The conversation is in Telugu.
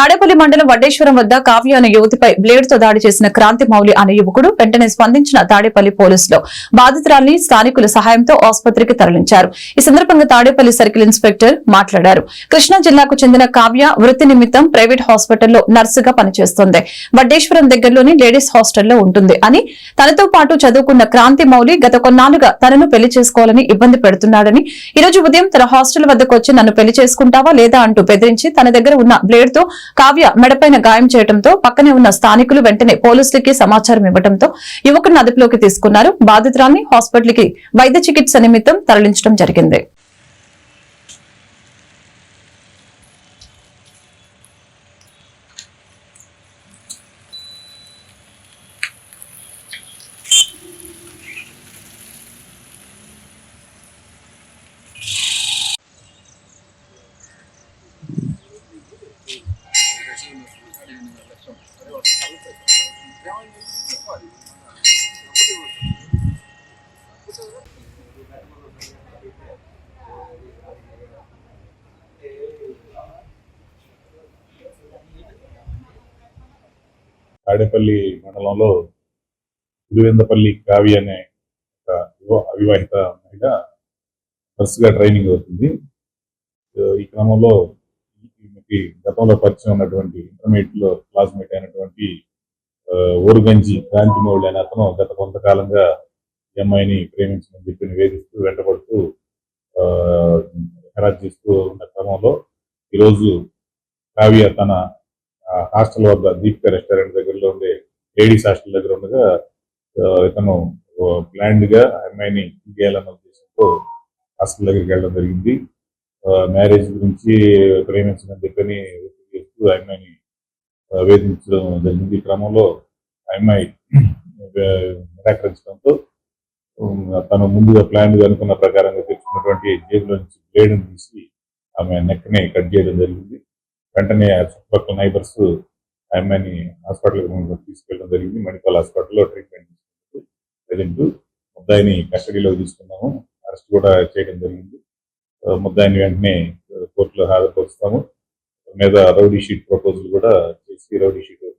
తాడేపల్లి మండలం వడ్డేశ్వరం వద్ద కావ్య అనే యువతిపై బ్లేడ్తో దాడి చేసిన క్రాంతి మౌలి అనే యువకుడు వెంటనే స్పందించిన తాడేపల్లి పోలీసులు బాధితురాల్ని స్థానికుల సహాయంతో ఆసుపత్రికి తరలించారు. ఈ సందర్భంగా తాడేపల్లి సర్కిల్ ఇన్స్పెక్టర్ మాట్లాడారు. కృష్ణా జిల్లాకు చెందిన కావ్య వృత్తి నిమిత్తం ప్రైవేట్ హాస్పిటల్లో నర్సుగా పనిచేస్తోంది. వడ్డేశ్వరం దగ్గరలోని లేడీస్ హాస్టల్లో ఉంటుంది అని తనతో పాటు చదువుకున్న క్రాంతి మౌలి గత కొన్నాళ్ళుగా తనను పెళ్ళి చేసుకోవాలని ఇబ్బంది పెడుతున్నాడని ఈరోజు ఉదయం తన హాస్టల్ వద్దకు వచ్చి నన్ను పెళ్ళి చేసుకుంటావా లేదా అంటూ బెదిరించి తన దగ్గర ఉన్న బ్లేడ్తో కావ్య మెడపైన గాయం చేయడంతో పక్కనే ఉన్న స్థానికులు వెంటనే పోలీసులకి సమాచారం ఇవ్వడంతో యువకుడిని అదుపులోకి తీసుకున్నారు. బాధితురాన్ని హాస్పిటల్కి వైద్య చికిత్స నిమిత్తం తరలించడం జరిగింది. తాడేపల్లి మండలంలో పులివెందపల్లి కావి అనే ఒక యువ అవివాహిత మహిళ నర్సుగా ట్రైనింగ్ అవుతుంది. ఈ క్రమంలో ఈమెకి గతంలో పరిచయం ఉన్నటువంటి ఇంటర్మీడియట్లో క్లాస్మేట్ అయినటువంటి ఓరుగంజి ఊరుగంజి క్రాంతిమౌళి అనే అతను గత కొంతకాలంగా ఈ అమ్మాయిని ప్రేమించమని చెప్పి నివేదిస్తూ వెంటబడుతూ ఆ, చేస్తూ ఉన్న క్రమంలో ఈరోజు కావ్య తన హాస్టల్ వద్ద దీపిక రెస్టారెంట్ దగ్గరలో ఉండే లేడీస్ హాస్టల్ దగ్గర ఉండగా ఆ, ఇతను ప్లాండ్గా అమ్మాయిని చేయాలన్న ఉద్దేశంతో హాస్టల్ దగ్గరికి వెళ్ళడం జరిగింది. మ్యారేజ్ గురించి ప్రేమించమని చెప్పని చేస్తూ అమ్మాయిని వేధించడం జరిగింది. ఈ క్రమంలో అమ్మాయి నిరాకరించడంతో తను ముందుగా ప్లాన్ అనుకున్న ప్రకారంగా తెచ్చుకున్నటువంటి జేబులో నుంచి బ్లేడ్ తీసి ఆమె నెక్ని కట్ చేయడం జరిగింది. వెంటనే ఆ చుట్టుపక్కల నైబర్స్ ఆ అమ్మాయిని హాస్పిటల్ తీసుకెళ్ళడం జరిగింది. మెడికల్ హాస్పిటల్లో ట్రీట్మెంట్ తీసుకుంటూ ప్రజెంట్ ముద్దాయిని కస్టడీలో తీసుకున్నాము. అరెస్ట్ కూడా చేయడం జరిగింది. ముద్దాయిని వెంటనే కోర్టులో హాజరుపరుస్తాము. మీద రౌడీ షీట్ ప్రపోజల్ కూడా చేసి రౌడీ షీట్